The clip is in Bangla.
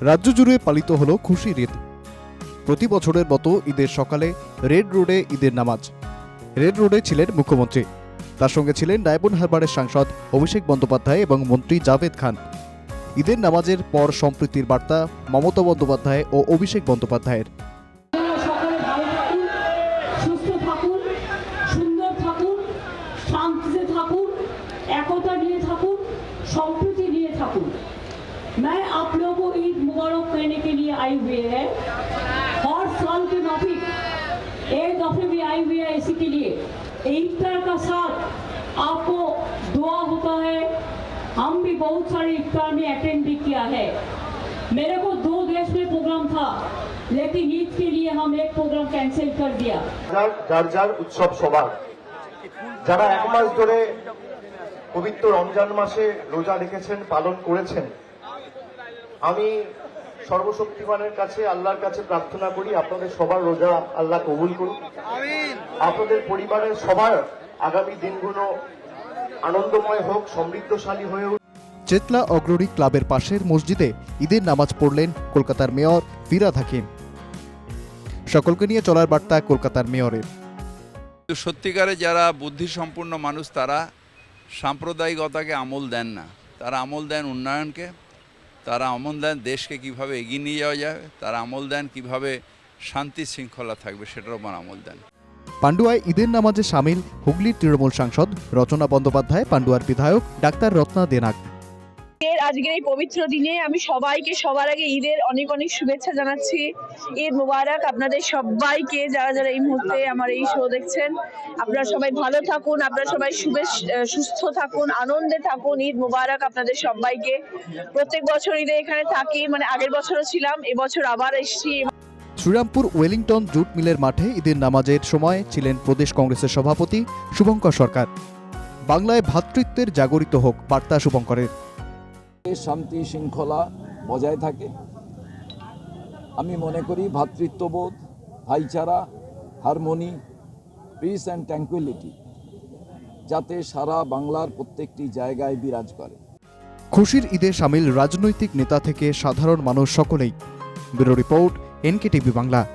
রাজ্য জুড়ে পালিত হলো খুশির ঈদ প্রতি বছরের মতো ঈদের সকালে রেড রোডে ঈদের নামাজ রেড রোডে ছিলেন মুখ্যমন্ত্রী তার সঙ্গে ছিলেন ডায়মন্ড হারবারের সাংসদ অভিষেক বন্দ্যোপাধ্যায় এবং মন্ত্রী জাভেদ খান ঈদের নামাজের পর সম্প্রীতির বার্তা মমতা বন্দ্যোপাধ্যায় ও অভিষেক বন্দ্যোপাধ্যায়ের আপনারা সকলে ভালো থাকুন সুস্থ থাকুন সুন্দর থাকুন শান্তিতে থাকুন একতা নিয়ে থাকুন সম্প্রীতি নিয়ে থাকুন मैं आप लोगों को ईद आई हुई है हर साल के माफिक एक दफे भी आई हुई है इसी के लिए इफ्तार का साथ आपको दुआ होता है हम भी बहुत सारे इफ्तार में अटेंड भी किया है मेरे को दो देश में प्रोग्राम था लेकिन ईद के लिए हम एक प्रोग्राम कैंसिल कर दिया যার যার যার উৎসব সবার যারা এক মাস ধরে পবিত্র রমজান মাসে রোজা রেখেছেন পালন করেছেন আমি সর্বশক্তিমানের কাছে আল্লাহর কাছে প্রার্থনা করি আপনাদের সবার রোজা আল্লাহ কবুল করুন আপনাদের পরিবারের সবার আগামী দিনগুলো আনন্দময় হোক সমৃদ্ধশালী হয়ে উঠুক। চেতলা অগ্রণী ক্লাবের পাশের মসজিদে ঈদের নামাজ পড়লেন কলকাতার মেয়র ফিরাদ হাকিম। সকলকে নিয়ে চলার বার্তা কলকাতার মেয়রের। সত্যিকারে যারা বুদ্ধিসম্পন্ন মানুষ তারা সাম্প্রদায়িকতাকে আমল দেন না। তারা আমল দেন উন্নয়নকে। তারা আমল দেন, দেশকে কীভাবে এগিয়ে নিয়ে যাওয়া যায়, তারা আমল দেন, কীভাবে শান্তি শৃঙ্খলা থাকবে সেটার উপর আমল দেন। পান্ডুয়ায় ঈদের নামাজে সামিল হুগলির তৃণমূল সাংসদ রচনা বন্দ্যোপাধ্যায়, পান্ডুয়ার বিধায়ক ডাক্তার রত্না দেনাক আজকের এই পবিত্র দিনে আমি সবাইকে সবার আগে ঈদের অনেক অনেক শুভেচ্ছা জানাচ্ছি। ঈদ মুবারক আপনাদের সবাইকে, যারা যারা এই মুহূর্তে আমার এই শো দেখছেন, আপনারা সবাই ভালো থাকুন, আপনারা সবাই শুভে সুস্থ থাকুন, আনন্দে থাকুন। ঈদ মুবারক আপনাদের সবাইকে। প্রত্যেক বছর ঈদে এখানে থাকি মানে আগের বছরও ছিলাম, এবছর আবার এসেছি। শ্রীরামপুর ওয়েলিংটন জুট মিলের মাঠে ঈদের নামাজের সময় ছিলেন প্রদেশ কংগ্রেসের সভাপতি শুভঙ্কর সরকার। বাংলায় ভ্রাতৃত্বের জাগরিত হোক বার্তা শুভঙ্করের। শান্তি শৃঙ্খলা বজায় থাকে। আমি মনে করি ভ্রাতৃত্ববোধ ভাইচারা, হারমোনি পিস অ্যান্ড ট্যাঙ্কুইলিটি যাতে সারা বাংলার প্রত্যেকটি জায়গায় বিরাজ করে। খুশির ঈদে সামিল রাজনৈতিক নেতা থেকে সাধারণ মানুষ সকলেই। Bureau report, NKTV Bangla.